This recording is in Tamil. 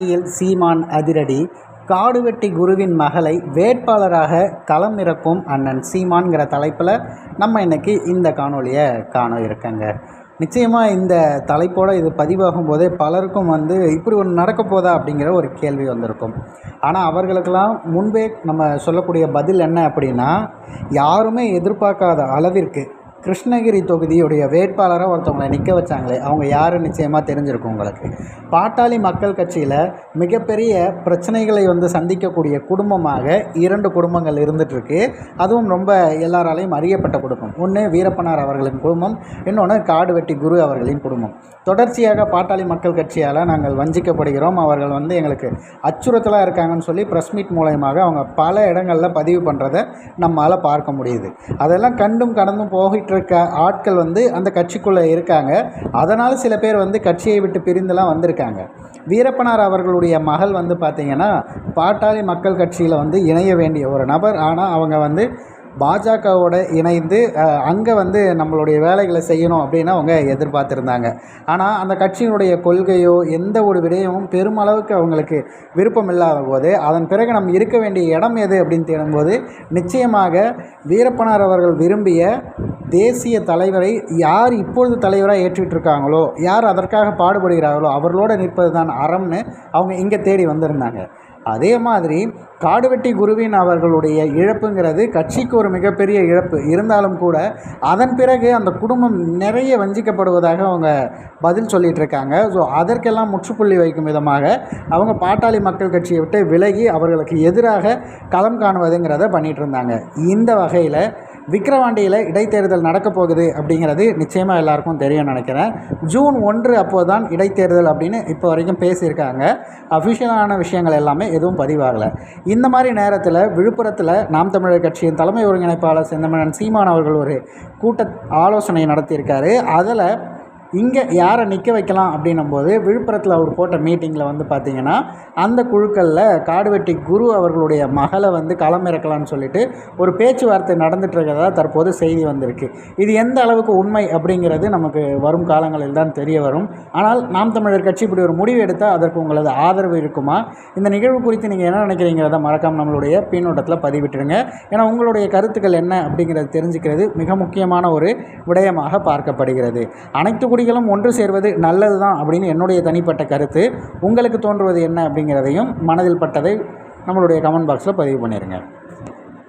அரசியல் சீமான் அதிரடி. காடுவெட்டி குருவின் மகளை வேட்பாளராக களம் இறக்கும் அண்ணன் சீமான்கிற தலைப்பில் நம்ம இன்றைக்கி இந்த காணொலியை காண இருக்கங்க. நிச்சயமாக இந்த தலைப்போடு இது பதிவாகும் போதே பலருக்கும் வந்து இப்படி ஒன்று நடக்க போதா அப்படிங்கிற ஒரு கேள்வி வந்திருக்கும். ஆனால் அவர்களுக்கெல்லாம் முன்பே நம்ம சொல்லக்கூடிய பதில் என்ன அப்படின்னா யாருமே எதிர்பார்க்காத அளவிற்கு கிருஷ்ணகிரி தொகுதியுடைய வேட்பாளராக ஒருத்தவங்களை நிற்க வச்சாங்களே அவங்க யார் நிச்சயமாக தெரிஞ்சிருக்கும் உங்களுக்கு. பாட்டாளி மக்கள் கட்சியில் மிகப்பெரிய பிரச்சனைகளை வந்து சந்திக்கக்கூடிய குடும்பமாக இரண்டு குடும்பங்கள் இருந்துகிட்ருக்கு அதுவும் ரொம்ப எல்லாராலையும் அறியப்பட்ட குடும்பம். ஒன்று வீரப்பனார் அவர்களின் குடும்பம் இன்னொன்று காடுவெட்டி குரு அவர்களின் குடும்பம். தொடர்ச்சியாக பாட்டாளி மக்கள் கட்சியால் நாங்கள் வஞ்சிக்கப்படுகிறோம். அவர்கள் வந்து எங்களுக்கு அச்சுறுத்தலாக இருக்காங்கன்னு சொல்லி ப்ரெஸ் மீட் மூலயமாக அவங்க பல இடங்களில் பதிவு பண்ணுறதை நம்மளால் பார்க்க முடியுது. அதெல்லாம் கண்டும் கடந்தும் போகிட்டு இருக்க ஆட்கள் வந்து அந்த கட்சிக்குள்ளே இருக்காங்க. அதனால் சில பேர் வந்து கட்சியை விட்டு பிரிந்துலாம் வந்திருக்காங்க. வீரப்பனார் அவர்களுடைய மகள் வந்து பார்த்திங்கன்னா பாட்டாளி மக்கள் கட்சியில் வந்து இணைய வேண்டிய ஒரு நபர். ஆனால் அவங்க வந்து பாஜகவோட இணைந்து அங்கே வந்து நம்மளுடைய வேலைகளை செய்யணும் அப்படின்னு அவங்க எதிர்பார்த்துருந்தாங்க. ஆனால் அந்த கட்சியினுடைய கொள்கையோ எந்த ஒரு விடயமும் பெருமளவுக்கு அவங்களுக்கு விருப்பம் இல்லாத போது அதன் பிறகு நம்ம இருக்க வேண்டிய இடம் எது அப்படின்னு தேடும்போது நிச்சயமாக வீரப்பனார் அவர்கள் விரும்பிய தேசிய தலைவரை யார் இப்பொழுது தலைவராக ஏற்றிட்டுருக்காங்களோ யார் அதற்காக பாடுபடுகிறார்களோ அவர்களோடு நிற்பது தான் அறம்னு அவங்க இங்கே தேடி வந்திருந்தாங்க. அதே மாதிரி காடுவெட்டி குருவின் அவர்களுடைய இழப்புங்கிறது கட்சிக்கு ஒரு மிகப்பெரிய இழப்பு. இருந்தாலும் கூட அதன் பிறகு அந்த குடும்பம் நிறைய வஞ்சிக்கப்படுவதாக அவங்க பதில் சொல்லிகிட்டு இருக்காங்க ஸோ அதற்கெல்லாம் முற்றுப்புள்ளி வைக்கும் விதமாக அவங்க பாட்டாளி மக்கள் கட்சியை விட்டு விலகி அவர்களுக்கு எதிராக களம் காணுவதுங்கிறத பண்ணிகிட்டு இருந்தாங்க இந்த வகையில் விக்கிரவாண்டியில் இடைத்தேர்தல் நடக்க போகுது அப்படிங்கிறது நிச்சயமாக எல்லாருக்கும் தெரியும் நினைக்கிறேன். ஜூன் ஒன்று அப்போது தான் இடைத்தேர்தல் அப்படின்னு இப்போ வரைக்கும் பேசியிருக்காங்க. அஃபிஷியலான விஷயங்கள் எல்லாமே எதுவும் பதிவாகலை. இந்த மாதிரி நேரத்தில் விழுப்புரத்தில் நாம் தமிழர் கட்சியின் தலைமை ஒருங்கிணைப்பாளர் செந்தமிழன் சீமான் அவர்கள் ஒரு கூட்ட ஆலோசனை நடத்தியிருக்காரு. அதில் இங்கே யாரை நிற்க வைக்கலாம் அப்படின்னும் போது விழுப்புரத்தில் அவர் போட்ட மீட்டிங்கில் வந்து பார்த்திங்கன்னா அந்த குழுக்களில் காடுவெட்டி குரு அவர்களுடைய மகளை வந்து களமிறக்கலாம்னு சொல்லிட்டு ஒரு பேச்சுவார்த்தை நடந்துகிட்ருக்கிறதா தற்போது செய்தி வந்திருக்கு. இது எந்த அளவுக்கு உண்மை அப்படிங்கிறது நமக்கு வரும் காலங்களில் தான் தெரிய வரும். ஆனால் நாம் தமிழர் கட்சி இப்படி ஒரு முடிவு எடுத்தால் அதற்கு உங்களது ஆதரவு இருக்குமா? இந்த நிகழ்வு குறித்து நீங்கள் என்ன நினைக்கிறீங்கிறத மறக்காமல் நம்மளுடைய பின்னோட்டத்தில் பதிவிட்டுருங்க ஏன்னா உங்களுடைய கருத்துக்கள் என்ன அப்படிங்கிறது தெரிஞ்சுக்கிறது மிக முக்கியமான ஒரு விடயமாக பார்க்கப்படுகிறது. அனைத்து குடிகளும் ஒன்று சேர்வது நல்லது தான் அப்படின்னு என்னுடைய தனிப்பட்ட கருத்து. உங்களுக்கு தோன்றுவது என்ன அப்படிங்கிறதையும் மனதில் பட்டதை நம்மளுடைய கமெண்ட் பாக்ஸில் பதிவு பண்ணிடுங்க